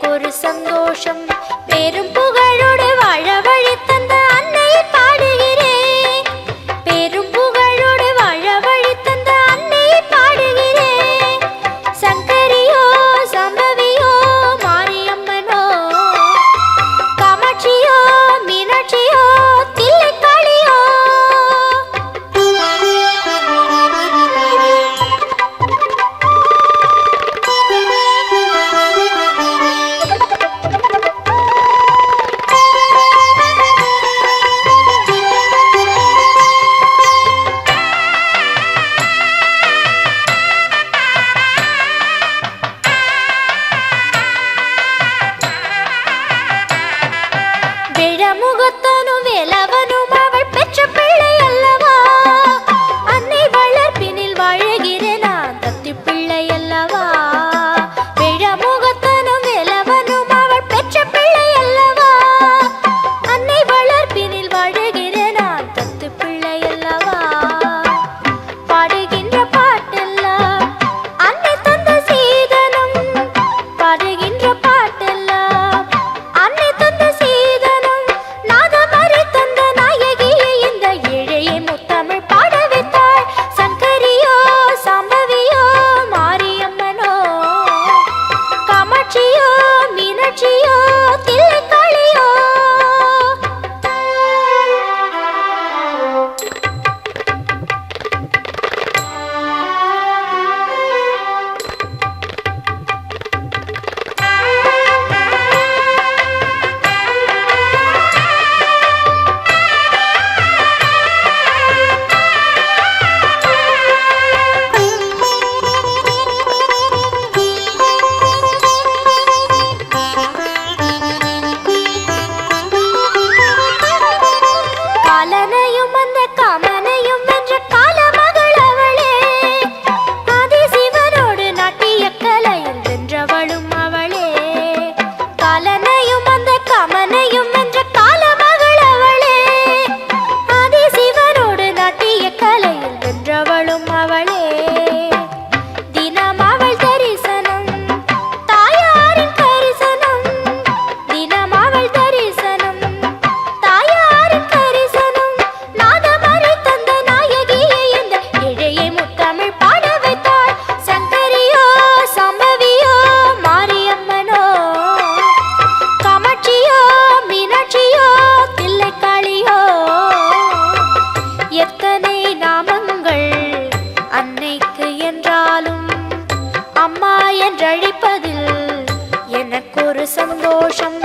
எனக்கொரு சந்தோஷம். பெரும் புகழோடு வாழ வழி జయముగతను వెలవ? சந்தோஷம்